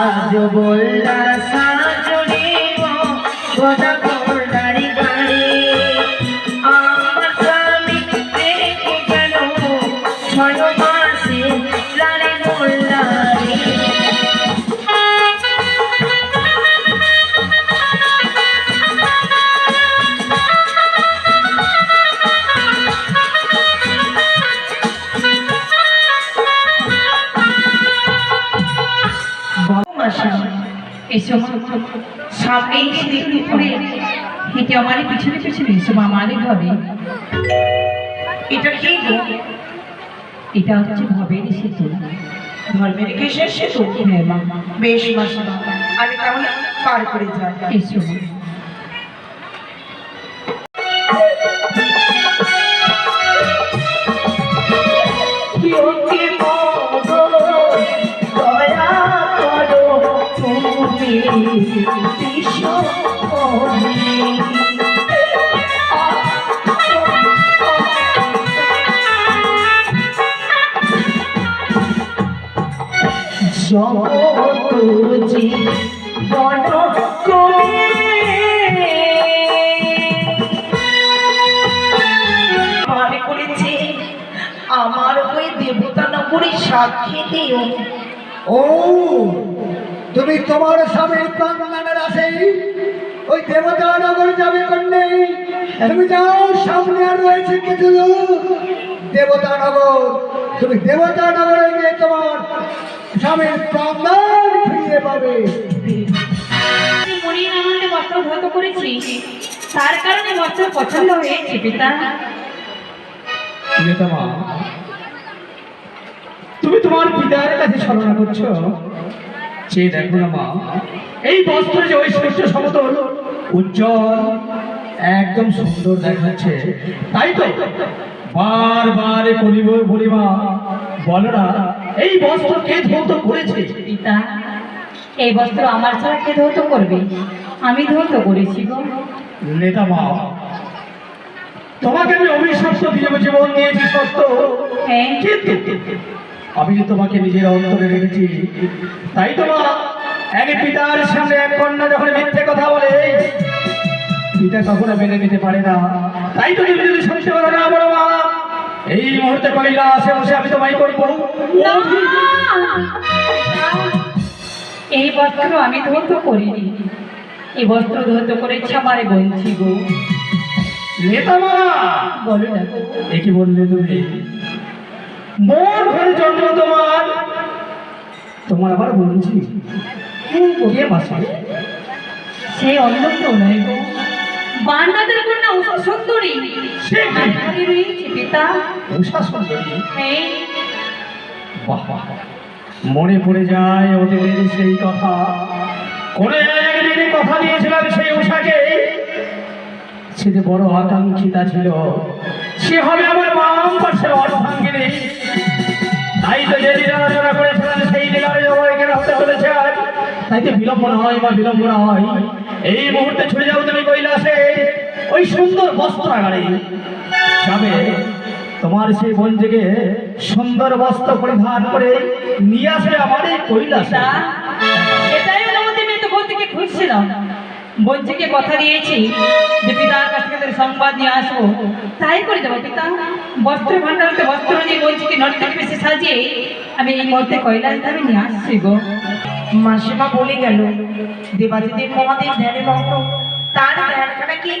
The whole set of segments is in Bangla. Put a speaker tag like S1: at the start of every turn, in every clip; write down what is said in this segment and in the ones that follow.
S1: আজ বললা সাজনি গোদা কোলারি গাড়ি আমার স্বামী রেখে গেল ছয় মাসা
S2: এসো মা সামনে এসে দেখতে হেঁটে আমার পিছনে পিছনে এসো মা আমাদের ঘরে
S1: এটা কি
S2: এটা হচ্ছে ভবের সেতু
S1: ধর্মের কেশের সেতু
S2: হ্যাঁ
S1: বেশ মাসে আমি তাহলে পার করে যাই।
S2: এসো।
S1: জগৎ জীবন করে। আমার ওই দেবতা নগরী সাক্ষী দিও।
S3: ও, তুমি তোমার স্বামীর প্রাঙ্গণের আসেই ওই দেবতা নগর যাবে কন্যে। তুমি যাও, সামনে আর রয়েছে কিছু দেবতা নগর তুমি দেবতা নগরে গিয়ে তোমার স্বামীর প্রাঙ্গণ ফিরিয়ে পাবে।
S2: মনির আনন্দে বস্ত্র ধৌত করেছি। তার কারণে বস্ত্র পছন্দ হয়েছে পিতা।
S3: তুমি তোমার পিতার কাছে ছলনা করছ? সে দেখো না মা এই বস্ত্র যে ওই ঐশ্বর্য সমতল উজ্জ্বল একদম সুন্দর দেখাচ্ছে। তাই তো বারবার বলিবা। বলো না এই বস্ত্র কে ধৌত করেছে?
S2: পিতা এই বস্ত্র আমার ছাড়া কে ধৌত করবে? আমি ধৌত করেছি গো।
S3: নেতা মা তোমাকে আমি অভিশপ্ত দিয়ে জীবন দিয়েছি সত্য।
S2: হ্যাঁ।
S3: কিন্তু আমি যে তোমাকে নিজের অন্তরে রেখেছি তাই তো মা এক পিতার সামনে এক কন্যা যখন মিথ্যে কথা বলে পিতা কখনো মেনে নিতে পারে না। তাই তো তুমি যদি শুনতে পারো না বলো মা। এই মুহূর্তে কইলা আসে বসে আমি তোমায় করব!
S2: এই বস্ত্র আমি ধৌত করিনি। এই বস্ত্র ধৌত করেছে আমার বলছি গো। বলো না।
S3: কি বললে তুমি? মোর ঘরে জন্ম তোমার। তোমার আবার বলছি? কে
S2: সেই অন্য কেউ নয় গো। বান্দাদের কন্যা উষা সুন্দরী।
S3: সে কি?
S2: রয়েছে পিতা।
S3: উষা সুন্দরী?
S2: হ্যাঁ
S3: বাহ বাহ। মনে পড়ে যায় ওদের সেই কথা। কোন একদিন কথা দিয়েছিলাম সেই উষাকে। সে যে বড় আকাঙ্ক্ষিতা ছিল। সে হবে আমার মাম পাশের অর্ধাঙ্গিনী। তাই তো যে দিন আলোচনা করেছিলাম সেই দিন আলোচনা হতে চলেছে তাই তো বিলম্ব না হয় বা বিলম্ব না হয় এই মুহূর্তে ছুটে যাব তুমি কৈলাসে। ওই সুন্দর বস্ত্রাগারে যাবে। তোমার সেই বোন থেকে সুন্দর বস্ত্র পরিধান করে নিয়ে আসবে আমার এই কৈলাসে
S2: অনুমতি আমি তো বলতে কি খুঁজছিলাম বঞ্চিকে কথা দিয়েছি যে পিতার কাছ থেকে তোর সংবাদ নিয়ে আসব। তাই করে যাব পিতা। বস্ত্র ভান্ডারতে বস্ত্র নিয়ে বঞ্চিকে নর্তকী বেশি সাজিয়ে আমি এই মুহূর্তে কৈলাস ধামে নিয়ে আসছি গো।
S1: মাসিমা বলে গেল দেবাদিদেব মহাদেব ধ্যানে ভঙ্গ তার ধ্যানখানা কি?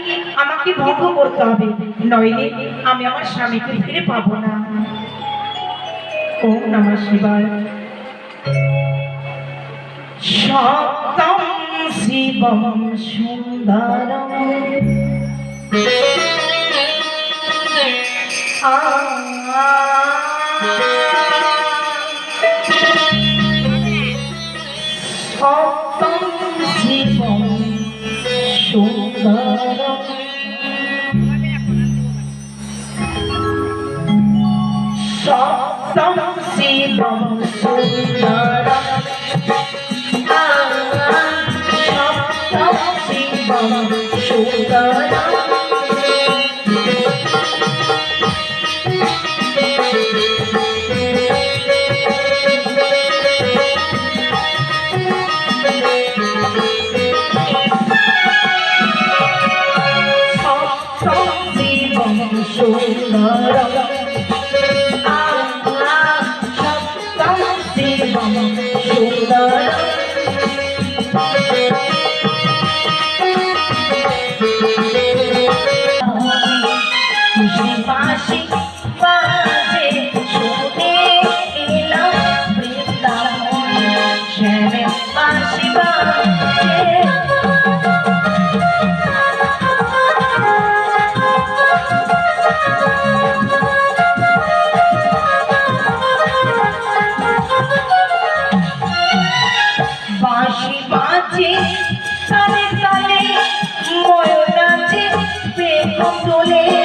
S1: আমাকে ভঙ্গ করতে হবে। নইলে আমি আমার স্বামীকে ফিরে পাবো না। ওম নমঃ শিবায়। সত্যম শিবম সুন্দরম। সত্যম শিবম সুন্দরম সত্যম শিবম সুন্দরম সত্যম শিবম সুন্দরম সেই নারায়ণ নাচে তালে তালে ময়ূর নাচে বেগুন তোলে।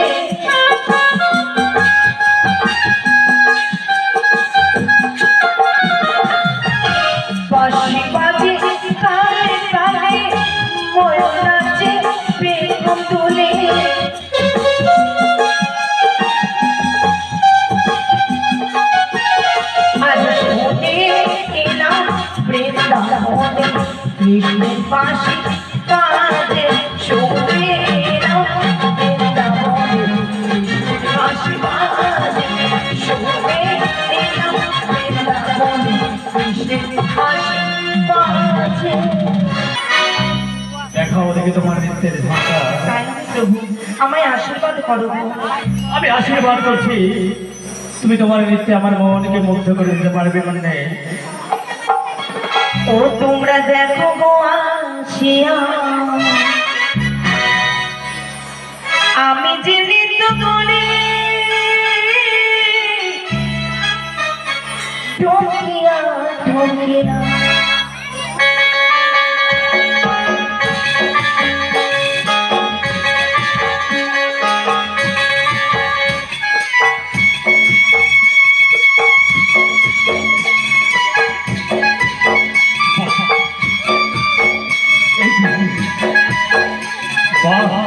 S3: দেখাও দেখি তোমার আমি আশীর্বাদ করছি। তুমি তোমার নৃত্যে আমার মনকে মুগ্ধ করে দিতে পারবে মানে।
S1: ও তোমরা দেখো আমি যে নৃত্য করে
S3: ঠকিয়া ঠকিয়া Bye.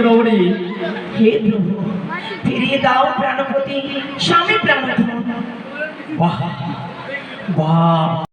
S3: রমণী
S1: হে প্রভু ফিরিয়ে দাও প্রাণপতি স্বামী প্রাণপতি
S3: বাহ বাহ।